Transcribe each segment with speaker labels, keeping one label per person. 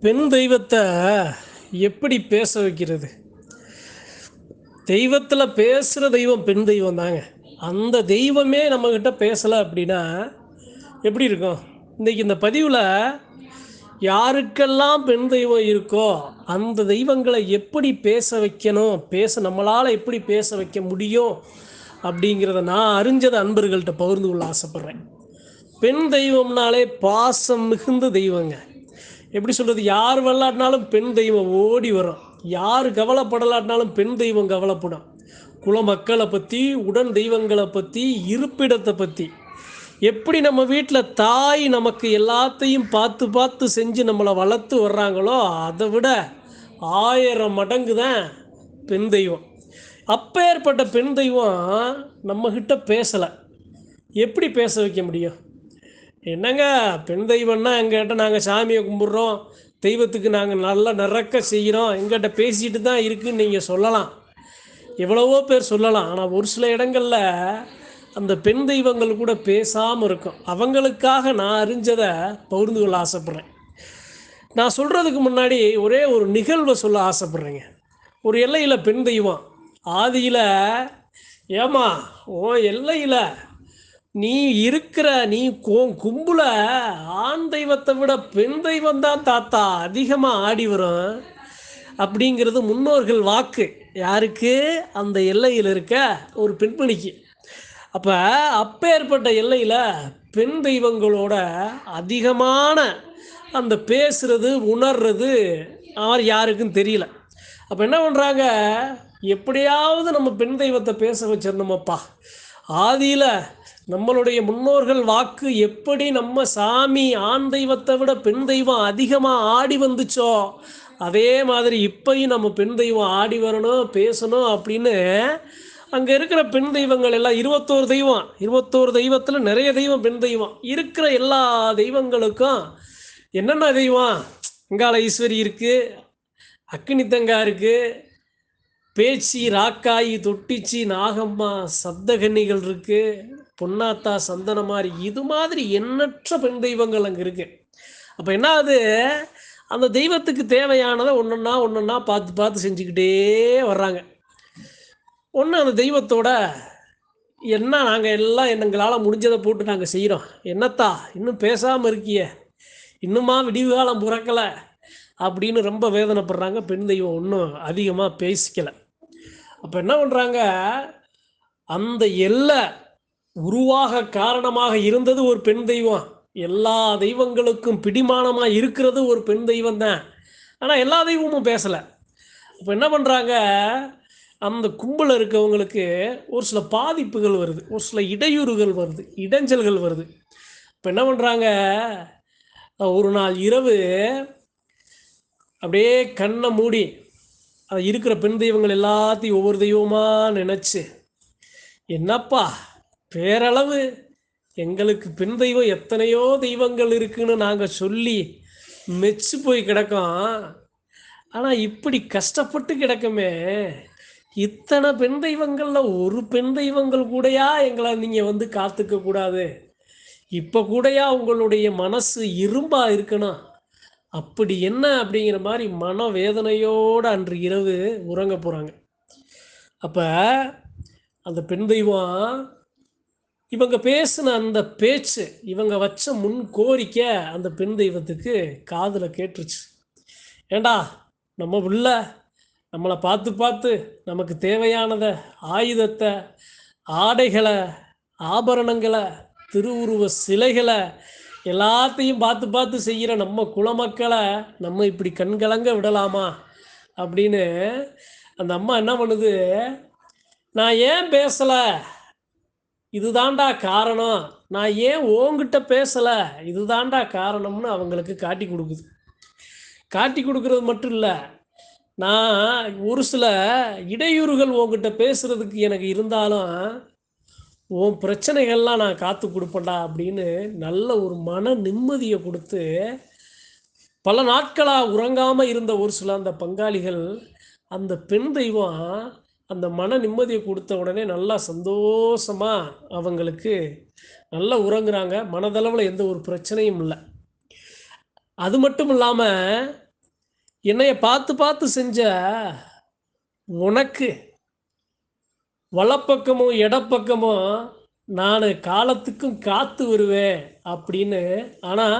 Speaker 1: பெண் தெய்வத்தை எப்படி பேச வைக்கிறது? தெய்வத்தில் பேசுகிற தெய்வம் பெண் தெய்வம் தாங்க. அந்த தெய்வமே நம்மக்கிட்ட பேசலை அப்படின்னா எப்படி இருக்கும்? இன்றைக்கி இந்த பதிவில் யாருக்கெல்லாம் பெண் தெய்வம் இருக்கோ அந்த தெய்வங்களை எப்படி பேச வைக்கணும்? பேச நம்மளால் எப்படி பேச வைக்க முடியும்? அப்படிங்கிறத நான் அறிஞ்சதை அன்பர்கள்ட்ட பகிர்ந்து கொள்ள ஆசைப்பட்றேன். பெண் தெய்வம்னாலே பாசம் மிகுந்த தெய்வங்க. எப்படி சொல்கிறது யார் விளாட்னாலும் பெண் தெய்வம் ஓடி வரும். யார் கவலைப்படலாட்டினாலும் பெண் தெய்வம் கவலைப்படும். குல மக்களை பற்றி உடன் தெய்வங்களை பற்றி இருப்பிடத்தை பற்றி எப்படி நம்ம வீட்டில் தாய் நமக்கு எல்லாத்தையும் பார்த்து பார்த்து செஞ்சு நம்மளை வளர்த்து வர்றாங்களோ அதை விட ஆயிரம் மடங்கு தான் பெண் தெய்வம். அப்பேற்பட்ட பெண் தெய்வம் நம்மக்கிட்ட பேசலை. எப்படி பேச வைக்க முடியும்? என்னங்க? பெண் தெய்வம்னா எங்ககிட்ட நாங்கள் சாமியை கும்பிட்றோம். தெய்வத்துக்கு நாங்கள் நல்லா நிறக்க செய்கிறோம் எங்கிட்ட பேசிட்டு தான் இருக்குன்னு நீங்கள் சொல்லலாம். எவ்வளவோ பேர் சொல்லலாம். ஆனால் ஒரு சில இடங்களில் அந்த பெண் தெய்வங்கள் கூட பேசாமல் இருக்கும். அவங்களுக்காக நான் அறிஞ்சதை பகிர்ந்து கொள்ள ஆசைப்பட்றேன். நான் சொல்கிறதுக்கு முன்னாடி ஒரே ஒரு நிகழ்வை சொல்ல ஆசைப்பட்றேங்க. ஒரு எல்லையில் பெண் தெய்வம். ஆதியில் ஏமா ஓ எல்லையில் நீ இருக்கிற நீ கோ கும்புல ஆண் தெய்வத்தை விட பெண் தெய்வம் தான் தாத்தா அதிகமாக ஆடி வரும். அப்படிங்கிறது முன்னோர்கள் வாக்கு. யாருக்கு? அந்த எல்லையில் இருக்க ஒரு பெண்மணிக்கு. அப்போ அப்பேற்பட்ட எல்லையில் பெண் தெய்வங்களோட அதிகமான அந்த பேசுறது உணர்றது அவர் யாருக்கும் தெரியல. அப்போ என்ன பண்ணுறாங்க எப்படியாவது நம்ம பெண் தெய்வத்தை பேச வச்சிடணுமப்பா. ஆதியில் நம்மளுடைய முன்னோர்கள் வாக்கு எப்படி நம்ம சாமி ஆண் தெய்வத்தை விட பெண் தெய்வம் அதிகமாக ஆடி வந்துச்சோ அதே மாதிரி இப்பையும் நம்ம பெண் தெய்வம் ஆடி வரணும் பேசணும் அப்படின்னு அங்கே இருக்கிற பெண் தெய்வங்கள் எல்லாம் இருபத்தோரு தெய்வம் இருபத்தோரு தெய்வத்தில் நிறைய தெய்வம் பெண் தெய்வம். இருக்கிற எல்லா தெய்வங்களுக்கும் என்னென்ன தெய்வம்? அங்காள ஈஸ்வரி இருக்குது அக்னித்தங்கா இருக்குது பேச்சி ராக்காயி தொட்டிச்சி நாகம்மா சப்தகன்னிகள் இருக்குது பொன்னாத்தா சந்தனமாரி இது மாதிரி எண்ணற்ற பெண் தெய்வங்கள் அங்கே இருக்குது அப்போ என்ன ஆகுது அந்த தெய்வத்துக்கு தேவையானதை ஒன்றுன்னா ஒன்றுன்னா பார்த்து பார்த்து செஞ்சுக்கிட்டே வர்றாங்க. ஒன்று அந்த தெய்வத்தோட என்ன நாங்கள் எல்லாம் எங்களால் முடிஞ்சதை போட்டு நாங்கள் செய்கிறோம் என்னத்தா இன்னும் பேசாமல் இருக்கிய. இன்னுமா விடிவு காலம் பிறக்கலை அப்படின்னு ரொம்ப வேதனைப்படுறாங்க. பெண் தெய்வம் ஒன்றும் அதிகமாக பேசிக்கலை. அப்போ என்ன பண்ணுறாங்க அந்த எல்லை உருவாக காரணமாக இருந்தது ஒரு பெண் தெய்வம். எல்லா தெய்வங்களுக்கும் பிடிமானமாக இருக்கிறது ஒரு பெண் தெய்வம் தான். ஆனால் எல்லா தெய்வமும் பேசலை. அப்போ என்ன பண்ணுறாங்க அந்த கும்பலில் இருக்கவங்களுக்கு ஒரு சில பாதிப்புகள் வருது. ஒரு சில இடையூறுகள் வருது. இடைஞ்சல்கள் வருது. இப்போ என்ன பண்ணுறாங்க ஒரு நாள் இரவு அப்படியே கண்ணை மூடி அது இருக்கிற பெண் தெய்வங்கள் எல்லாத்தையும் ஒவ்வொரு தெய்வமாக நினச்சி என்னப்பா பேரளவு எங்களுக்கு பெண் தெய்வம் எத்தனையோ தெய்வங்கள் இருக்குன்னு நாங்கள் சொல்லி மெச்சு போய் கிடக்கோம். ஆனால் இப்படி கஷ்டப்பட்டு கிடக்குமே இத்தனை பெண் தெய்வங்களில் ஒரு பெண் தெய்வங்கள் கூடயா எங்களை நீங்கள் வந்து காத்துக்க கூடாது? இப்போ கூடயா உங்களுடைய மனசு இரும்பாக இருக்கணும்? அப்படி என்ன அப்படிங்கிற மாதிரி மன வேதனையோடு அன்று இரவு உறங்க போகிறாங்க அப்போ அந்த பெண் தெய்வம் இவங்க பேசின அந்த பேச்சு இவங்க வச்ச முன் கோரிக்கை அந்த பெண் தெய்வத்துக்கு காதில் கேட்டுருச்சு. ஏண்டா நம்ம உள்ள நம்மளை பார்த்து பார்த்து நமக்கு தேவையானதை ஆயுதத்தை ஆடைகளை ஆபரணங்களை திருவுருவ சிலைகளை எல்லாத்தையும் பார்த்து பார்த்து செய்கிற நம்ம குலமக்களை நம்ம இப்படி கண்கலங்க விடலாமா அப்படின்னு அந்த அம்மா என்ன பண்ணுது? நான் ஏன் பேசலை? இதுதாண்டா காரணம். நான் ஏன் ஓங்கிட்ட பேசலை? இதுதாண்டா காரணம்னு அவங்களுக்கு காட்டி கொடுக்குது. காட்டி கொடுக்கறது மட்டும் இல்லை நான் ஒரு சில இடையூறுகள் உங்ககிட்ட பேசுறதுக்கு எனக்கு இருந்தாலும் உன் பிரச்சனைகள்லாம் நான் காத்து கொடுப்பேன்டா அப்படின்னு நல்ல ஒரு மன நிம்மதியை கொடுத்து பல நாட்களாக உறங்காமல் இருந்த ஒரு சில அந்த பங்காளிகள் அந்த பெண் தெய்வம் அந்த மன நிம்மதியை கொடுத்த உடனே நல்லா சந்தோஷமாக அவங்களுக்கு நல்லா உறங்குறாங்க. மனதளவில் எந்த ஒரு பிரச்சனையும் இல்லை. அது மட்டும் இல்லாமல் என்னைய பார்த்து பார்த்து செஞ்ச உனக்கு வலப்பக்கமும் இடப்பக்கமும் நான் காலத்துக்கும் காத்து வருவேன் அப்படின்னு. ஆனால்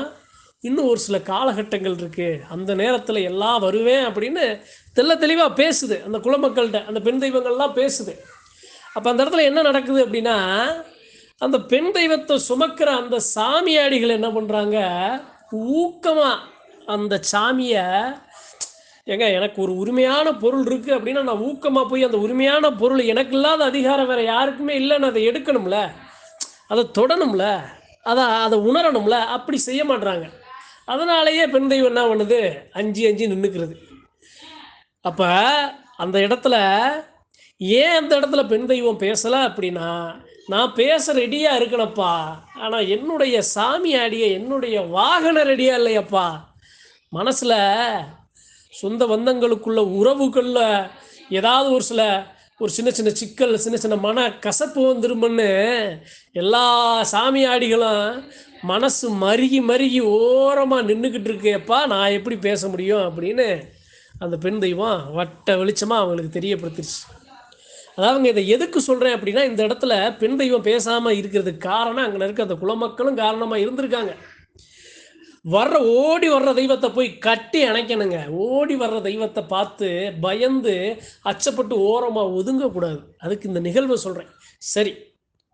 Speaker 1: இன்னும் ஒரு சில காலகட்டங்கள் இருக்குது அந்த நேரத்தில் எல்லாம் வருவேன் அப்படின்னு தெள்ள தெளிவாக பேசுது. அந்த குலமக்கள்கிட்ட அந்த பெண் தெய்வங்கள்லாம் பேசுது. அப்போ அந்த இடத்துல என்ன நடக்குது அப்படின்னா அந்த பெண் தெய்வத்தை சுமக்கிற அந்த சாமியாடிகள் என்ன பண்ணுறாங்க ஊக்கமாக அந்த சாமியை ஏங்க எனக்கு ஒரு உரிமையான பொருள் இருக்குது அப்படின்னா நான் ஊக்கமாக போய் அந்த உரிமையான பொருள் எனக்கு இல்லாத அதிகாரம் வேறு யாருக்குமே இல்லைன்னு அதை எடுக்கணும்ல. அதை தொடணும்ல. அதை அதை உணரணும்ல. அப்படி செய்ய மாட்றாங்க. அதனாலேயே பெண் தெய்வம் என்ன பண்ணுது? அஞ்சு அஞ்சு நின்றுக்கிறது அப்போ அந்த இடத்துல ஏன் அந்த இடத்துல பெண் தெய்வம் பேசலை அப்படின்னா நான் பேச ரெடியாக இருக்கணப்பா ஆனால் என்னுடைய சாமி ஆடிய என்னுடைய வாகன ரெடியாக இல்லையப்பா. மனசில் சொந்த பந்தங்களுக்குள்ள உறவுகளில் ஏதாவது ஒரு சில ஒரு சின்ன சின்ன சிக்கல் சின்ன சின்ன மன கசப்பு வந்துருமன்னு எல்லா சாமியாடிகளும் மனசு மருகி மருகி ஓரமாக நின்றுக்கிட்டு இருக்கேப்பா நான் எப்படி பேச முடியும் அப்படின்னு அந்த பெண் தெய்வம் வட்ட வெளிச்சமாக அவங்களுக்கு தெரியப்படுத்திடுச்சு அதாவது இதை எதுக்கு சொல்கிறேன் அப்படின்னா இந்த இடத்துல பெண் தெய்வம் பேசாமல் இருக்கிறதுக்கு காரணம் அங்கே இருக்க அந்த குலமக்களும் காரணமாக இருந்திருக்காங்க. வர்ற ஓடி வர்ற தெய்வத்தை போய் கட்டி அணைக்கணுங்க. ஓடி வர்ற தெய்வத்தை பார்த்து பயந்து அச்சப்பட்டு ஓரமாக ஒதுங்கக்கூடாது. அதுக்கு இந்த நிகழ்வை சொல்கிறேன் சரி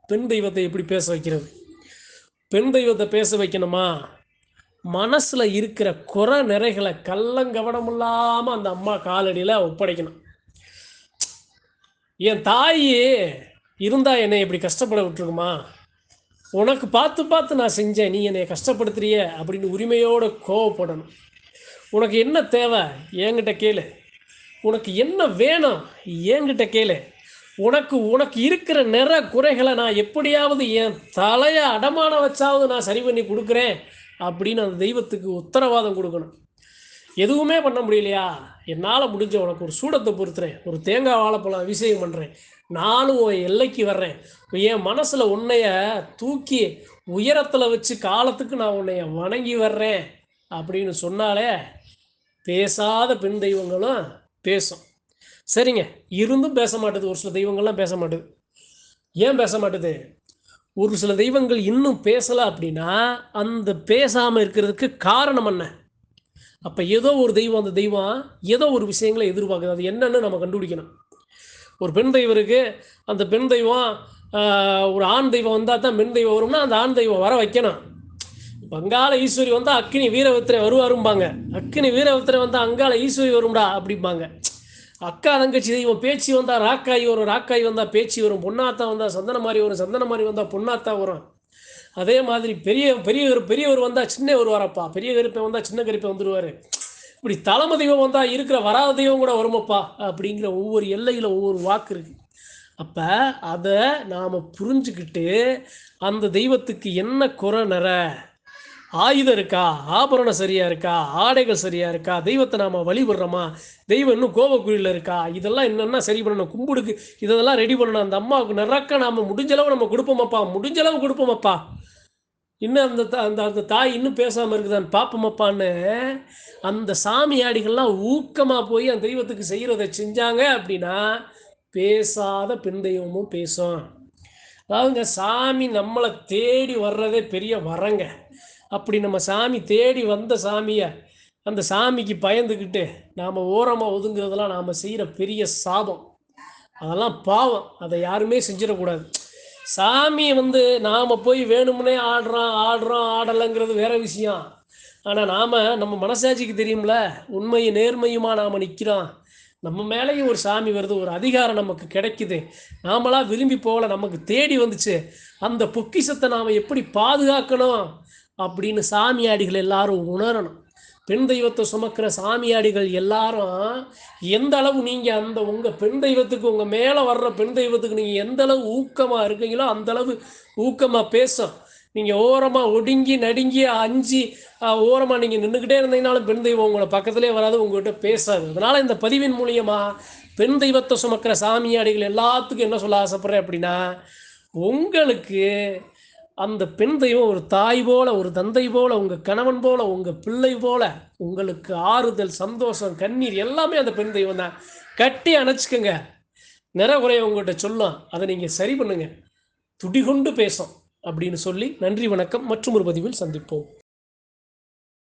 Speaker 1: பெண் தெய்வத்தை எப்படி பேச வைக்கிறது? பெண் தெய்வத்தை பேச வைக்கணுமா? மனசில் இருக்கிற குறை நிறைகளை கள்ளங்கவனம் இல்லாமல் அந்த அம்மா காலடியில் ஒப்படைக்கணும். என் தாய் இருந்தா என்னை இப்படி கஷ்டப்பட விட்டுருக்குமா? உனக்கு பார்த்து பார்த்து நான் செஞ்சேன் நீ என்னை கஷ்டப்படுத்துறிய அப்படின்னு உரிமையோடு கோவப்படணும். உனக்கு என்ன தேவை? என்கிட்ட கேளு. உனக்கு என்ன வேணும்? என்கிட்ட கேளு. உனக்கு உனக்கு இருக்கிற நிற குறைகளை நான் எப்படியாவது என் தலையை அடமான வச்சாவது நான் சரி பண்ணி கொடுக்குறேன் அப்படின்னு அந்த தெய்வத்துக்கு உத்தரவாதம் கொடுக்கணும். எதுவுமே பண்ண முடியலையா? என்னால் முடிஞ்ச உனக்கு ஒரு சூடத்தை பொறுத்துறேன். ஒரு தேங்காய் வாழைப்பழம் அபிஷேகம் பண்ணுறேன் நானும் உன் எல்லைக்கு வர்றேன். என் மனசில் உன்னைய தூக்கி உயரத்தில் வச்சு காலத்துக்கு நான் உன்னைய வணங்கி வர்றேன் அப்படின்னு சொன்னாலே பேசாத பெண் தெய்வங்களும் பேசும். சரிங்க. இருந்தும் பேச மாட்டுது. ஒரு சில தெய்வங்கள்லாம் பேச மாட்டுது. ஏன் பேச மாட்டுது? ஒரு சில தெய்வங்கள் இன்னும் பேசலை அப்படின்னா அந்த பேசாமல் இருக்கிறதுக்கு காரணம் என்ன? அப்போ ஏதோ ஒரு தெய்வம் அந்த தெய்வம் ஏதோ ஒரு விஷயங்களை எதிர்பார்க்குது. அது என்னன்னு நம்ம கண்டுபிடிக்கணும். ஒரு பெண் தெய்வம் இருக்குது அந்த பெண் தெய்வம் ஒரு ஆண் தெய்வம் வந்தால் தான் பெண் தெய்வம் வரும்னா அந்த ஆண் தெய்வம் வர வைக்கணும். அங்காள ஈஸ்வரி வந்தால் அக்கினி வீரவித்திரை வருவாரும்பாங்க. அக்கினி வீரவித்திரை வந்தால் அங்காள ஈஸ்வரி வரும்டா அப்படிம்பாங்க. அக்கா தங்கச்சி தெய்வம் பேச்சு வந்தால் ராக்காய் வரும் ராக்காய் வந்தால் பேச்சு வரும் பொன்னாத்தா வந்தால் சந்தன மாதிரி வரும் சந்தன மாதிரி வந்தால் பொன்னாத்தா வரும். அதே மாதிரி பெரிய பெரியவர் பெரியவர் வந்தால் சின்ன வருவாரப்பா பெரிய கருப்பை வந்தால் சின்ன கருப்பை வந்துடுவார் இப்படி தலைமை தெய்வம் வந்தால் இருக்கிற வராத தெய்வம் கூட வருமப்பா அப்படிங்கிற ஒவ்வொரு எல்லையில் ஒவ்வொரு வாக்கு இருக்குது அப்போ அதை நாம் புரிஞ்சுக்கிட்டு அந்த தெய்வத்துக்கு என்ன குறை நிற? ஆயுதம் இருக்கா? ஆபரணம் சரியா இருக்கா? ஆடைகள் சரியா இருக்கா? தெய்வத்தை நாம வழிபடுறோமா? தெய்வம் இன்னும் கோபக்குழியில் இருக்கா? இதெல்லாம் என்னென்ன சரி பண்ணணும். கும்பிடுக்கு இதெல்லாம் ரெடி பண்ணணும். அந்த அம்மாவுக்கு நிறக்க நாம முடிஞ்ச அளவு நம்ம கொடுப்போமப்பா. முடிஞ்சளவு கொடுப்போமப்பா. இன்னும் அந்த தா- அந்த அந்த தாய் இன்னும் பேசாமல் இருக்குதான்னு பார்ப்போமப்பான்னு அந்த சாமியாடிகள்லாம் ஊக்கமாக போய் அந்த தெய்வத்துக்கு செய்கிறத செஞ்சாங்க அப்படின்னா பேசாத பெண் தெய்வமும் பேசும். அதாவதுங்க சாமி நம்மளை தேடி வர்றதே பெரிய வரங்க. அப்படி நம்ம சாமி தேடி வந்த சாமியை அந்த சாமிக்கு பயந்துக்கிட்டு நாம் ஓரமாக ஒதுங்குறதெல்லாம் நாம் செய்கிற பெரிய சாபம். அதெல்லாம் பாவம். அதை யாருமே செஞ்சிடக்கூடாது. சாமி வந்து நாம் போய் வேணும்னே ஆடுறோம் ஆடுறோம் ஆடலைங்கிறது வேற விஷயம். ஆனால் நாம் நம்ம மனசாட்சிக்கு தெரியும்ல உண்மையும் நேர்மையுமா நாம் நிற்கிறோம் நம்ம மேலேயும் ஒரு சாமி வருது ஒரு அதிகாரம் நமக்கு கிடைக்குது. நாமளாக விரும்பி போகல நமக்கு தேடி வந்துச்சு. அந்த பொக்கிஷத்தை நாம் எப்படி பாதுகாக்கணும்? அப்படின்னு சாமியாடிகள் எல்லாரும் உணரணும். பெண் தெய்வத்தை சுமக்கிற சாமியாடிகள் எல்லாரும் எந்த அளவு நீங்கள் அந்த உங்கள் பெண் தெய்வத்துக்கு உங்கள் மேலே வர்ற பெண் தெய்வத்துக்கு நீங்கள் எந்த அளவு ஊக்கமாக இருக்கீங்களோ அந்த அளவு ஊக்கமாக பேசும் நீங்கள் ஓரமாக ஒடுங்கி நடுங்கி அஞ்சு ஓரமாக நீங்கள் நின்றுக்கிட்டே இருந்தீங்கனாலும் பெண் தெய்வம் உங்களை பக்கத்திலே வராது உங்கள்கிட்ட பேசாது. அதனால் இந்த பதிவின் மூலியமாக பெண் தெய்வத்தை சுமக்கிற சாமியாடிகள் எல்லாத்துக்கும் என்ன சொல்ல ஆசைப்பட்றேன் அப்படின்னா உங்களுக்கு அந்த பெண் தெய்வம் ஒரு தாய் போல ஒரு தந்தை போல உங்க கணவன் போல உங்க பிள்ளை போல உங்களுக்கு ஆறுதல் சந்தோஷம் கண்ணீர் எல்லாமே அந்த பெண் தெய்வம் தான். கட்டி அணைச்சிக்கங்க. நிறைகுறைய உங்கள்கிட்ட சொல்லும். அதை நீங்க சரி பண்ணுங்க. துடிகொண்டு பேசும். அப்படின்னு சொல்லி நன்றி வணக்கம். மற்றும் ஒரு பதிவில் சந்திப்போம்.